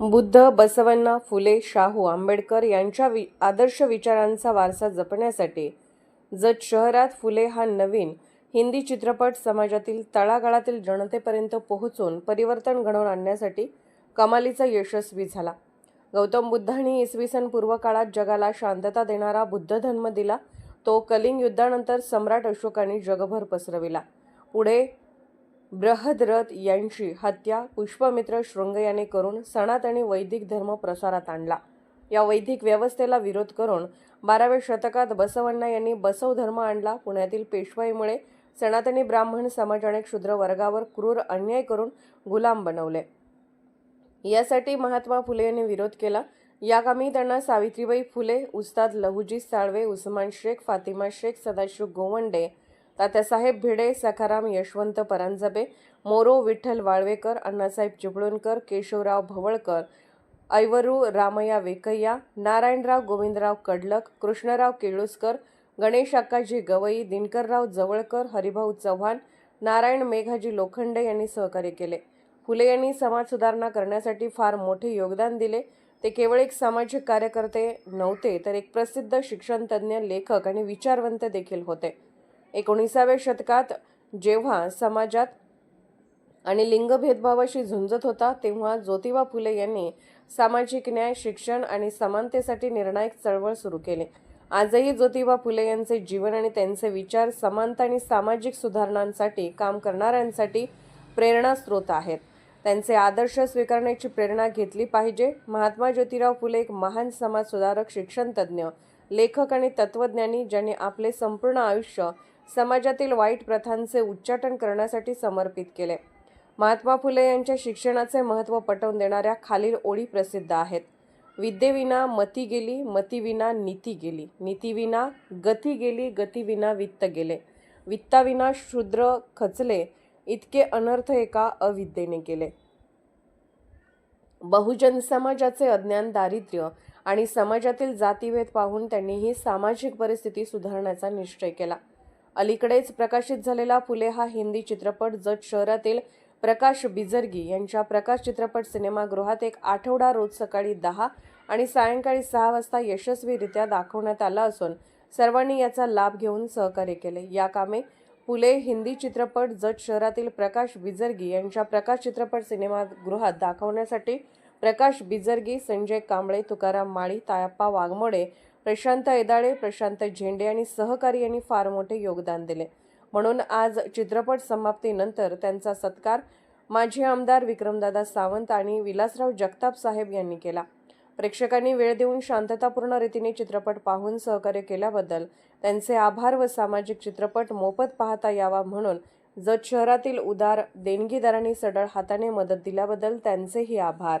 बुद्ध बसवण्णा फुले शाहू आंबेडकर यांच्या वि आदर्श विचारांचा वारसा जपण्यासाठी जत शहरात फुले हा नवीन हिंदी चित्रपट समाजातील तळागाळातील जनतेपर्यंत पोहोचून परिवर्तन घडवून आणण्यासाठी कमालीचा यशस्वी झाला. गौतम बुद्धांनी इसवी सन पूर्व काळात जगाला शांतता देणारा बुद्ध धर्म दिला. तो कलिंग युद्धानंतर सम्राट अशोकाने जगभर पसरविला. पुढे बृहद्रथ यांची हत्या पुष्पमित्र शृंग याने करून सनातनी वैदिक धर्म प्रसारात आणला. या वैदिक व्यवस्थेला विरोध करून बाराव्या शतकात बसवण्णा यांनी बसव धर्म आणला. पुण्यातील पेशवाईमुळे सनातनी ब्राह्मण समाजाने क्षुद्र वर्गावर क्रूर अन्याय करून गुलाम बनवले. यासाठी महात्मा फुले यांनी विरोध केला. या कामी त्यांना सावित्रीबाई फुले उस्ताद लहुजी साळवे उस्मान शेख फातिमा शेख सदाशिव गोवंडे तात्यासाहेब भिडे सखाराम यशवंत परांजपे मोरो विठ्ठल वाळवेकर अण्णासाहेब चिपळूणकर केशवराव भवळकर ऐवरू रामया वेकय्या नारायणराव गोविंदराव कडलक कृष्णराव केळुसकर गणेश अक्काजी गवई दिनकरराव जवळकर हरिभाऊ चव्हाण नारायण मेघाजी लोखंडे यांनी सहकार्य केले. फुले यांनी समाज सुधारणा करण्यासाठी फार मोठे योगदान दिले. ते केवळ एक सामाजिक कार्यकर्ते नव्हते तर एक प्रसिद्ध शिक्षणतज्ज्ञ लेखक आणि विचारवंत देखील होते. एकोणीसाव्या शतकात जेव्हा समाजात आणि लिंगभेदभावाशी झुंजत होता तेव्हा ज्योतिबा फुले यांनी सामाजिक न्याय शिक्षण आणि समानतेसाठी निर्णायक चळवळ सुरू केली. आजही ज्योतिबा फुले यांचे जीवन आणि त्यांचे विचार समानता आणि सामाजिक सुधारणांसाठी काम करणाऱ्यांसाठी प्रेरणा स्रोत आहेत. त्यांचे आदर्श स्वीकारण्याची प्रेरणा घेतली पाहिजे. महात्मा ज्योतिराव फुले एक महान समाज सुधारक शिक्षणतज्ज्ञ लेखक आणि तत्त्वज्ञानी ज्यांनी आपले संपूर्ण आयुष्य समाजातील वाईट प्रथांचे उच्चाटन करण्यासाठी समर्पित केले. महात्मा फुले यांच्या शिक्षणाचे महत्त्व पटवून देणाऱ्या खालील ओळी प्रसिद्ध आहेत. विद्येविना मती गेली मतीविना नीती गेली. नीतीविना गती गेली गतीविना वित्त गेले. वित्ताविना शूद्र खचले इतके अनर्थ एका अविद्येने केले बहुजन समाजाचे अज्ञान दारिद्र्य आणि समाजातील जातीभेद पाहून त्यांनी ही सामाजिक परिस्थिती सुधारण्याचा निश्चय केला. अलीकडेच प्रकाशित झालेला फुले हा हिंदी चित्रपट जत शहरातील प्रकाश बिजर्गी यांच्या प्रकाश चित्रपट सिनेमागृहात एक आठवडा रोज सकाळी दहा आणि सायंकाळी सहा वाजता यशस्वीरित्या दाखवण्यात आला असून सर्वांनी याचा लाभ घेऊन सहकार्य केले. या कामे फुले हिंदी चित्रपट जत शहरातील प्रकाश बिजर्गी यांच्या प्रकाश चित्रपट सिनेमागृहात दाखवण्यासाठी प्रकाश बिजर्गी संजय कांबळे तुकाराम माळी तायप्पा वाघमोडे प्रशांत एदाळे प्रशांत झेंडे आणि सहकारी यांनी फार मोठे योगदान दिले. म्हणून आज चित्रपट समाप्तीनंतर त्यांचा सत्कार माजी आमदार विक्रमदादा सावंत आणि विलासराव जगताप साहेब यांनी केला. प्रेक्षकांनी वेळ देऊन शांततापूर्ण रीतीने चित्रपट पाहून सहकार्य केल्याबद्दल त्यांचे आभार व सामाजिक चित्रपट मोफत पाहता यावा म्हणून जत शहरातील उदार देणगीदारांनी सडळ हाताने मदत दिल्याबद्दल त्यांचेही आभार.